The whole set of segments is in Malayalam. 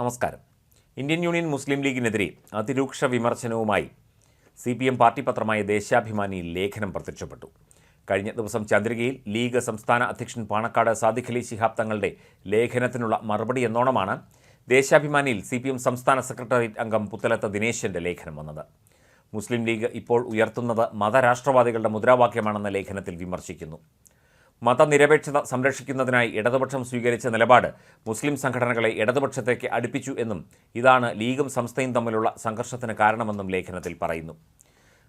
നമസ്കാരം. ഇന്ത്യൻ യൂണിയൻ മുസ്ലിം ലീഗിനെതിരെ അതിരൂക്ഷ വിമർശനവുമായി സി പി എം പാർട്ടി പത്രമായ ദേശാഭിമാനി ലേഖനം പ്രത്യക്ഷപ്പെട്ടു. കഴിഞ്ഞ ദിവസം ചന്ദ്രികയിൽ ലീഗ് സംസ്ഥാന അധ്യക്ഷൻ പാണക്കാട് സാദിഖലി ശിഹാബ് തങ്ങളുടെ ലേഖനത്തിനുള്ള മറുപടി എന്നോണമാണ് ദേശാഭിമാനിയിൽ സി പി എം സംസ്ഥാന സെക്രട്ടേറിയറ്റ് അംഗം പുത്തലത്ത് ദിനേശന്റെ ലേഖനം വന്നത്. മുസ്ലിം ലീഗ് ഇപ്പോൾ ഉയർത്തുന്നത് മതരാഷ്ട്രവാദികളുടെ മുദ്രാവാക്യമാണെന്ന ലേഖനത്തിൽ വിമർശിക്കുന്നു. മതനിരപേക്ഷത സംരക്ഷിക്കുന്നതിനായി ഇടതുപക്ഷം സ്വീകരിച്ച നിലപാട് മുസ്ലിം സംഘടനകളെ ഇടതുപക്ഷത്തേക്ക് അടുപ്പിച്ചു എന്നും ഇതാണ് ലീഗും സംസ്ഥയും തമ്മിലുള്ള സംഘർഷത്തിന് കാരണമെന്നും ലേഖനത്തിൽ പറയുന്നു.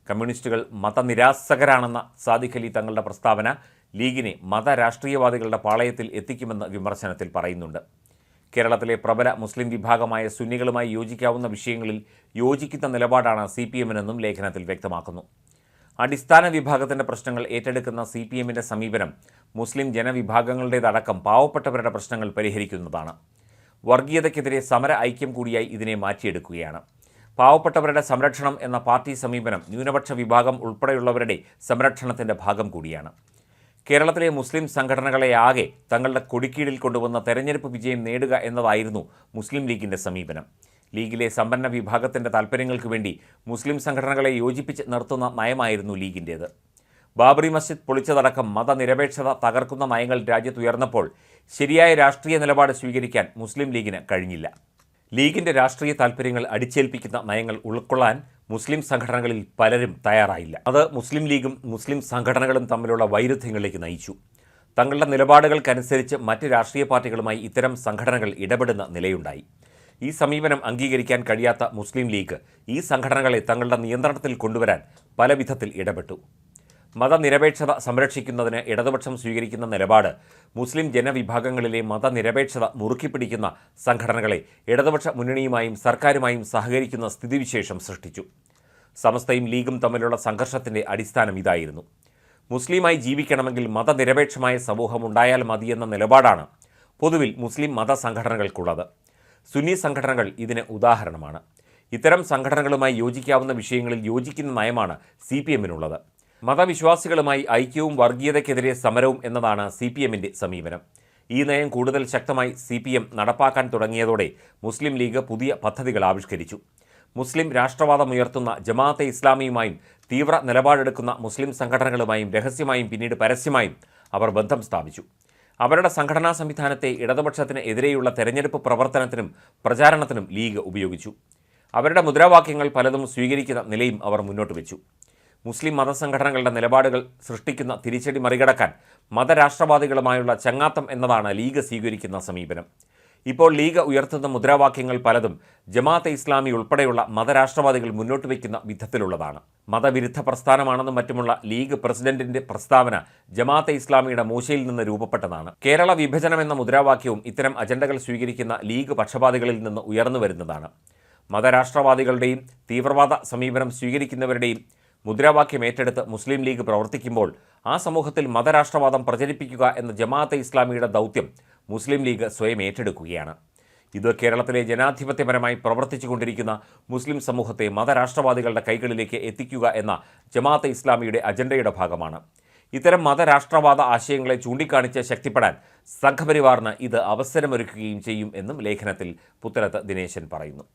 കമ്മ്യൂണിസ്റ്റുകൾ മതനിരാസകരാണെന്ന സാദിഖ് അലി തങ്ങളുടെ പ്രസ്താവന ലീഗിനെ മതരാഷ്ട്രീയവാദികളുടെ പാളയത്തിൽ എത്തിക്കുമെന്ന് വിമർശനത്തിൽ പറയുന്നുണ്ട്. കേരളത്തിലെ പ്രബല മുസ്ലിം വിഭാഗമായ സുന്നികളുമായി യോജിക്കാവുന്ന വിഷയങ്ങളിൽ യോജിക്കുന്ന നിലപാടാണ് സി പി എമ്മിനെന്നും ലേഖനത്തിൽ വ്യക്തമാക്കുന്നു. അടിസ്ഥാന വിഭാഗത്തിന്റെ പ്രശ്നങ്ങൾ ഏറ്റെടുക്കുന്ന സി പി എമ്മിന്റെ സമീപനം മുസ്ലിം ജനവിഭാഗങ്ങളുടേതടക്കം പാവപ്പെട്ടവരുടെ പ്രശ്നങ്ങൾ പരിഹരിക്കുന്നതാണ്. വർഗീയതയ്ക്കെതിരെ സമര ഐക്യം കൂടിയായി ഇതിനെ മാറ്റിയെടുക്കുകയാണ്. പാവപ്പെട്ടവരുടെ സംരക്ഷണം എന്ന പാർട്ടി സമീപനം ന്യൂനപക്ഷ വിഭാഗം ഉൾപ്പെടെയുള്ളവരുടെ സംരക്ഷണത്തിന്റെ ഭാഗം കൂടിയാണ്. കേരളത്തിലെ മുസ്ലിം സംഘടനകളെ ആകെ തങ്ങളുടെ കൊടിക്കീഴിൽ കൊണ്ടുവന്ന തെരഞ്ഞെടുപ്പ് വിജയം നേടുക എന്നതായിരുന്നു മുസ്ലിം ലീഗിന്റെ സമീപനം. ലീഗിലെ സമ്പന്ന വിഭാഗത്തിന്റെ താൽപ്പര്യങ്ങൾക്ക് വേണ്ടി മുസ്ലിം സംഘടനകളെ യോജിപ്പിച്ച് നിർത്തുന്ന നയമായിരുന്നു ലീഗിന്റേത് ബാബറി മസ്ജിദ് പൊളിച്ചതടക്കം മതനിരപേക്ഷത തകർക്കുന്ന നയങ്ങൾ രാജ്യത്ത് ഉയർന്നപ്പോൾ ശരിയായ രാഷ്ട്രീയ നിലപാട് സ്വീകരിക്കാൻ മുസ്ലിം ലീഗിന് കഴിഞ്ഞില്ല. ലീഗിന്റെ രാഷ്ട്രീയ താൽപ്പര്യങ്ങൾ അടിച്ചേൽപ്പിക്കുന്ന നയങ്ങൾ ഉൾക്കൊള്ളാൻ മുസ്ലിം സംഘടനകളിൽ പലരും തയ്യാറായില്ല. അത് മുസ്ലിം ലീഗും മുസ്ലിം സംഘടനകളും തമ്മിലുള്ള വൈരുദ്ധ്യങ്ങളിലേക്ക് നയിച്ചു. തങ്ങളുടെ നിലപാടുകൾക്കനുസരിച്ച് മറ്റ് രാഷ്ട്രീയ പാർട്ടികളുമായി ഇത്തരം സംഘടനകൾ ഇടപെടുന്ന നിലയുണ്ടായി. ഈ സമീപനം അംഗീകരിക്കാൻ കഴിയാത്ത മുസ്ലിം ലീഗ് ഈ സംഘടനകളെ തങ്ങളുടെ നിയന്ത്രണത്തിൽ കൊണ്ടുവരാൻ പല വിധത്തിൽ ഇടപെട്ടു. മതനിരപേക്ഷത സംരക്ഷിക്കുന്നതിന് ഇടതുപക്ഷം സ്വീകരിക്കുന്ന നിലപാട് മുസ്ലിം ജനവിഭാഗങ്ങളിലെ മതനിരപേക്ഷത മുറുക്കിപ്പിടിക്കുന്ന സംഘടനകളെ ഇടതുപക്ഷ മുന്നണിയുമായും സർക്കാരുമായും സഹകരിക്കുന്ന സ്ഥിതിവിശേഷം സൃഷ്ടിച്ചു. സമസ്തയും ലീഗും തമ്മിലുള്ള സംഘർഷത്തിന്റെ അടിസ്ഥാനം ഇതായിരുന്നു. മുസ്ലിമായി ജീവിക്കണമെങ്കിൽ മതനിരപേക്ഷമായ സമൂഹം ഉണ്ടായാൽ മതിയെന്ന നിലപാടാണ് പൊതുവിൽ മുസ്ലിം മതസംഘടനകൾക്കുള്ളത്. സുന്നി സംഘടനകൾ ഇതിന് ഉദാഹരണമാണ്. ഇത്തരം സംഘടനകളുമായി യോജിക്കാവുന്ന വിഷയങ്ങളിൽ യോജിക്കുന്ന നയമാണ് സി പി എമ്മിനുള്ളത്. മതവിശ്വാസികളുമായി ഐക്യവും വർഗീയതയ്ക്കെതിരെ സമരവും എന്നതാണ് സി പി എമ്മിന്റെ സമീപനം. ഈ നയം കൂടുതൽ ശക്തമായി സി പി എം നടപ്പാക്കാൻ തുടങ്ങിയതോടെ മുസ്ലിം ലീഗ് പുതിയ പദ്ധതികൾ ആവിഷ്കരിച്ചു. മുസ്ലിം രാഷ്ട്രവാദമുയർത്തുന്ന ജമാഅത്തെ ഇസ്ലാമിയുമായും തീവ്ര നിലപാടെടുക്കുന്ന മുസ്ലിം സംഘടനകളുമായും രഹസ്യമായും പിന്നീട് പരസ്യമായും അവർ ബന്ധം സ്ഥാപിച്ചു. അവരുടെ സംഘടനാ സംവിധാനത്തെ ഇടതുപക്ഷത്തിന് എതിരെയുള്ള തെരഞ്ഞെടുപ്പ് പ്രവർത്തനത്തിനും പ്രചാരണത്തിനും ലീഗ് ഉപയോഗിച്ചു. അവരുടെ മുദ്രാവാക്യങ്ങൾ പലതും സ്വീകരിക്കുന്ന നിലയും അവർ മുന്നോട്ട് വെച്ചു. മുസ്ലിം മതസംഘടനകളുടെ നിലപാടുകൾ സൃഷ്ടിക്കുന്ന തിരിച്ചടി മറികടക്കാൻ മതരാഷ്ട്രവാദികളുമായുള്ള ചങ്ങാത്തം എന്നതാണ് ലീഗ് സ്വീകരിക്കുന്ന സമീപനം. ഇപ്പോൾ ലീഗ് ഉയർത്തുന്ന മുദ്രാവാക്യങ്ങൾ പലതും ജമാഅത്തെ ഇസ്ലാമി ഉൾപ്പെടെയുള്ള മതരാഷ്ട്രവാദികൾ മുന്നോട്ട് വയ്ക്കുന്ന വിധത്തിലുള്ളതാണ്. മതവിരുദ്ധ പ്രസ്ഥാനമാണെന്നും മറ്റുമുള്ള ലീഗ് പ്രസിഡന്റിന്റെ പ്രസ്താവന ജമാഅത്തെ ഇസ്ലാമിയുടെ മൂശയിൽ നിന്ന് രൂപപ്പെട്ടതാണ്. കേരള വിഭജനം എന്ന മുദ്രാവാക്യവും ഇത്തരം അജണ്ടകൾ സ്വീകരിക്കുന്ന ലീഗ് പക്ഷപാതികളിൽ നിന്ന് ഉയർന്നു വരുന്നതാണ്. മതരാഷ്ട്രവാദികളുടെയും തീവ്രവാദ സമീപനം സ്വീകരിക്കുന്നവരുടെയും മുദ്രാവാക്യം ഏറ്റെടുത്ത് മുസ്ലിം ലീഗ് പ്രവർത്തിക്കുമ്പോൾ ആ സമൂഹത്തിൽ മതരാഷ്ട്രവാദം പ്രചരിപ്പിക്കുക എന്ന ജമാഅത്തെ ഇസ്ലാമിയുടെ ദൗത്യം മുസ്ലിം ലീഗ് സ്വയം ഏറ്റെടുക്കുകയാണ്. ഇത് കേരളത്തിലെ ജനാധിപത്യപരമായി പ്രവർത്തിച്ചുകൊണ്ടിരിക്കുന്ന മുസ്ലിം സമൂഹത്തെ മതരാഷ്ട്രവാദികളുടെ കൈകളിലേക്ക് എത്തിക്കുക എന്ന ജമാഅത്ത് ഇസ്ലാമിയുടെ അജണ്ടയുടെ ഭാഗമാണ്. ഇത്തരം മതരാഷ്ട്രവാദ ആശയങ്ങളെ ചൂണ്ടിക്കാണിച്ച് ശക്തിപ്പെടാൻ സംഘപരിവാറിന് ഇത് അവസരമൊരുക്കുകയും ചെയ്യും എന്നും ലേഖനത്തിൽ പുത്തലത്ത് ദിനേശൻ പറയുന്നു.